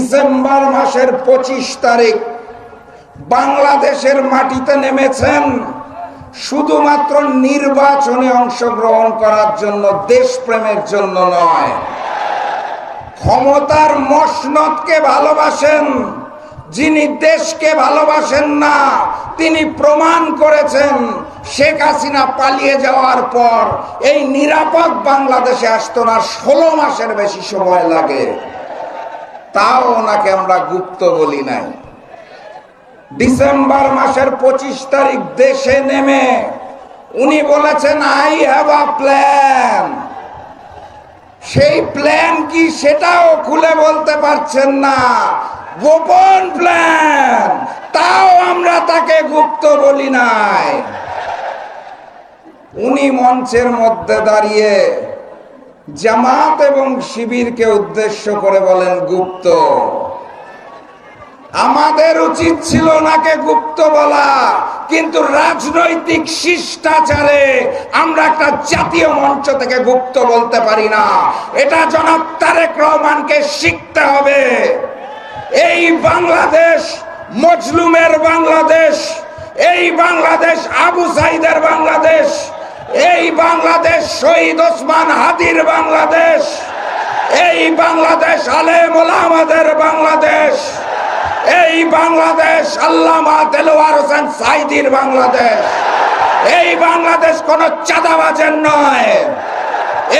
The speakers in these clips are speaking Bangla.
ডিসেম্বর মাসের পঁচিশ তারিখ বাংলাদেশের মাটিতে নেমেছেন শুধুমাত্র নির্বাচনে অংশগ্রহণ করার জন্য দেশপ্রেমের জন্য নয়। ক্ষমতার মসনদকে ভালোবাসেন, যিনি দেশকে ভালোবাসেন না, তিনি প্রমাণ করেছেন শেখ হাসিনা পালিয়ে যাওয়ার পর এই নিরাপদ বাংলাদেশে আসতো না ষোলো মাসের বেশি সময় লাগে। তাও ওনাকে আমরা গুপ্ত বলি নাই। ডিসেম্বর মাসের পঁচিশ তারিখ দেশে নেমে উনি বলেছেন আই হ্যাভ আ প্ল্যান সেই প্ল্যান কি সেটাও খুলে বলতে পারছেন না। গোপন প্ল্যান তাও আমরা তাকে গুপ্ত বলি নাই। উনি মঞ্চের মধ্যে দাঁড়িয়ে জামাত এবং শিবিরকে উদ্দেশ্য করে বলেন গুপ্ত। আমাদের উচিত ছিল ওনাকে গুপ্ত বলা, কিন্তু রাজনৈতিক শিষ্টাচারে আমরা একটা জাতীয় মঞ্চ থেকে গুপ্ত বলতে পারি না। এটা জনাব তারেক রহমানকে শিখতে হবে। এই বাংলাদেশ, মজলুমের বাংলাদেশ, এই বাংলাদেশ, আবু সাইদের বাংলাদেশ এই বাংলাদেশ শহীদ ওসমান হাদির বাংলাদেশ। এই বাংলাদেশ আলেম ওলামাদের বাংলাদেশ। এই বাংলাদেশ আল্লামা দেলোয়ার হোসেন সাইদির বাংলাদেশ। এই বাংলাদেশ কোন চাঁদাবাজের নয়।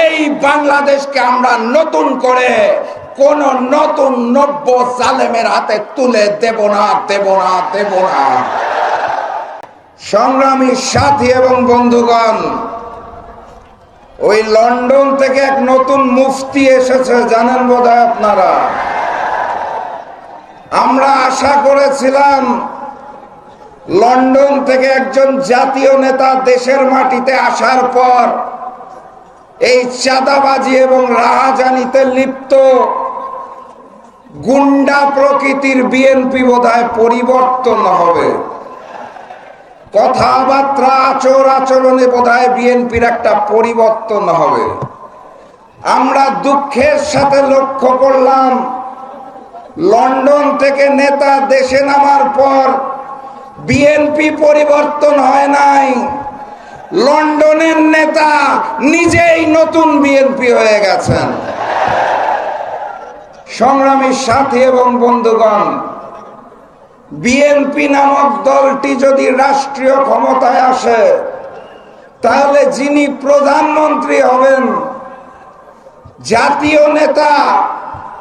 এই বাংলাদেশকে আমরা নতুন করে কোন নতুন নব্য জালেমের হাতে তুলে দেব না দেব না দেব না। সংগ্রামী সাথী এবং বন্ধুগণ, ওই লন্ডন থেকে এক নতুন মুফতি এসেছে, জানেন বোধ আপনারা? আমরা আশা করেছিলাম লন্ডন থেকে একজন জাতীয় নেতা দেশের মাটিতে আসার পর এই চাঁদাবাজি এবং রাহাজানিতে লিপ্ত গুন্ডা প্রকৃতির বিএনপি বোধহয় পরিবর্তন হবে। কথাবার্তা, আচর আচরণে বোধহয় বিএনপির একটা পরিবর্তন হবে। আমরা দুঃখের সাথে লক্ষ্য করলাম, লন্ডন থেকে নেতা দেশে নামার পর বিএনপি পরিবর্তন হয় নাই। লন্ডনের নেতা নিজেই নতুন বিএনপি হয়ে গেছেন। সংগ্রামী সাথী এবং বন্ধুগণ বিএনপি নামক দলটি যদি রাষ্ট্রীয় ক্ষমতায় আসে, তাহলে যিনি প্রধানমন্ত্রী হবেন, জাতীয় নেতা,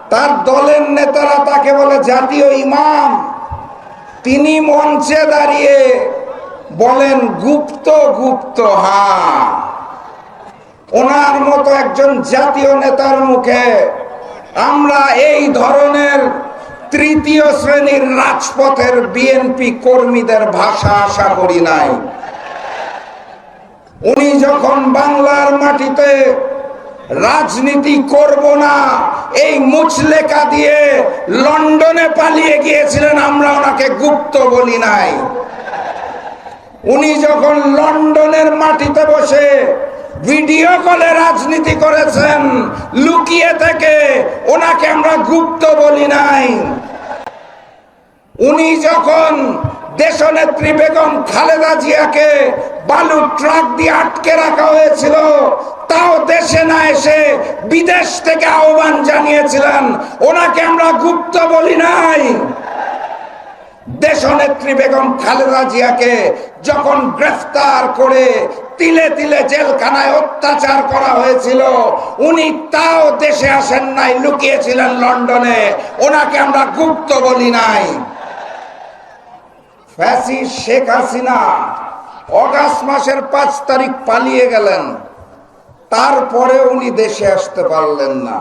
তার দলের নেতারা তাকে বলে জাতীয় ইমাম। তিনি মঞ্চে দাঁড়িয়ে বলেন, গুপ্ত গুপ্ত হা ওনার মতো একজন জাতীয় নেতার মুখে আমরা এই ধরনের তৃতীয় শ্রেণির রাজপথের বিএনপি কর্মীদের ভাষা আশা করি নাই। উনি যখন বাংলার মাটিতে রাজনীতি করব না, এই মুচলেকা দিয়ে লন্ডনে পালিয়ে গিয়েছিলেন, আমরা ওনাকে গুপ্ত বলি নাই। উনি যখন লন্ডনের মাটিতে বসে ভিডিও কলে রাজনীতি করেছেন, লুকিয়ে থেকে ওনাকে আমরা গুপ্ত বলি নাই। উনি যখন দেশনেত্রী বেগম খালেদা জিয়াকে বালু ট্রাক দিয়ে আটকে রাখা হয়েছিল, তাও দেশে না এসে বিদেশ থেকে আহ্বান জানিয়েছিলেন, ওনাকে আমরা গুপ্ত বলি নাই। দেশনেত্রী বেগম খালেদা জিয়াকে যখন গ্রেফতার করে তিলে তিলে জেলখানায় অত্যাচার করা হয়েছিল, উনি তাও দেশে আসেন নাই, লুকিয়েছিলেন লন্ডনে, ওনাকে আমরা গুপ্ত বলি নাই। ফ্যাসিস শেখ হাসিনা অগাস্ট মাসের পাঁচ তারিখ পালিয়ে গেলেন। তারপরে উনি দেশে আসতে পারলেন না।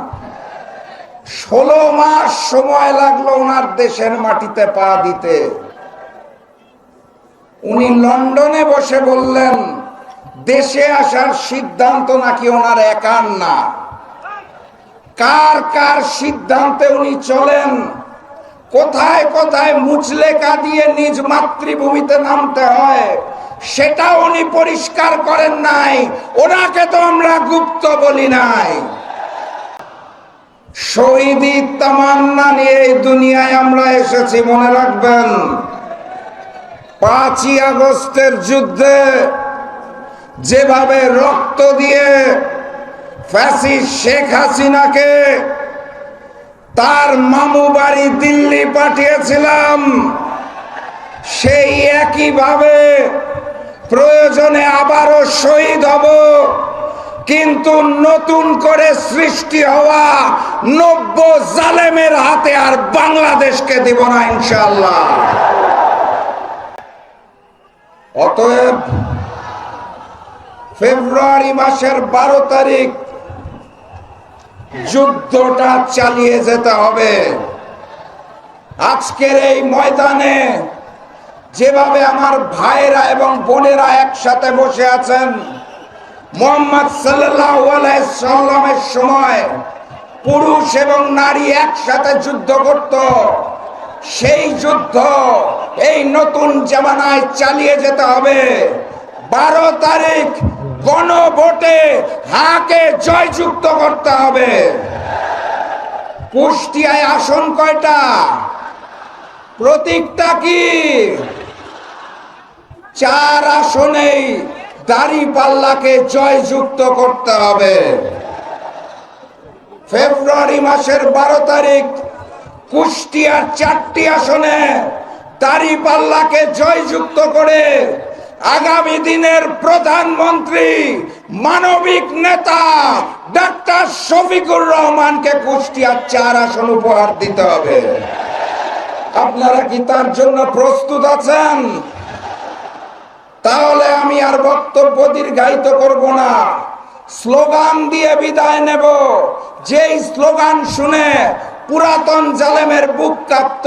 ষোলো মাস সময় লাগল ওনার দেশের মাটিতে পা দিতে। উনি লন্ডনে বসে বললেন, দেশে আসার সিদ্ধান্ত নাকি ওনার একার না? কার কার সিদ্ধান্তে উনি চলেন? কোথায় কোথায় মুচলেকা দিয়ে নিজ মাতৃভূমিতে নামতে হয় সেটা উনি পরিষ্কার করেন নাই। ওনাকে তো আমরা গুপ্ত বলি নাই। শহীদি তামান্না নিয়ে এই দুনিয়ায় আমরা এসেছি, মনে রাখবেন। পাঁচই আগস্টের যুদ্ধে যেভাবে রক্ত দিয়ে ফ্যাসি শেখ হাসিনাকে তার মামু বাড়ি দিল্লি পাঠিয়েছিলাম। সেই একইভাবে প্রয়োজনে আবারও শহীদ হব। কিন্তু নতুন করে সৃষ্টি হওয়া নব্য জালেমের হাতে আর বাংলাদেশকে দিব না ইনশাল্লাহ অতএব ফেব্রুয়ারি মাসের বারো তারিখ যুদ্ধটা চালিয়ে যেতে হবে। আজকের এই ময়দানে যেভাবে আমার ভাইরা এবং বোনেরা একসাথে বসে আছেন, মোহাম্মদ সাল্লামের সময় পুরুষ এবং নারী একসাথে যুদ্ধ করত। সেই যুদ্ধ এই নতুন জামানায় চালিয়ে যেতে হবে। বারো তারিখ গণভোটে হাকে জয়যুক্ত করতে হবে। কুষ্টিয়ায় আসন কয়টা? প্রতীকটা কি? চার আসনেই দাড়ি পাল্লাকে জয়যুক্ত করতে হবে। ফেব্রুয়ারি মাসের বারো তারিখ, কুষ্টিয়ার চারটি আসনে দাড়ি পাল্লাকে জয়যুক্ত করে আগামী দিনের প্রধানমন্ত্রী মানবিক নেতা ডাক্তার শফিকুর রহমানকে কুষ্টিয়ার চার আসন উপহার দিতে হবে। আপনারা কি তার জন্য প্রস্তুত আছেন? তাহলে আমি আর বক্তব্য দীর্ঘায়িত করব না। স্লোগান দিয়ে বিদায় নেব। যেই স্লোগান শুনে পুরাতন জালেমের বুক কাঁপত,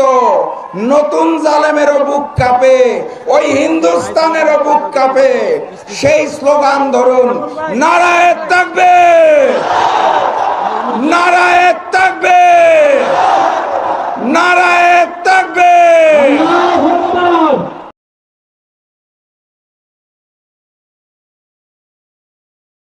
নতুন জালেমেরও বুক কাঁপে, ওই হিন্দুস্তানেরও বুক কাঁপে। সেই স্লোগান ধরুন নারায়ণ থাকবে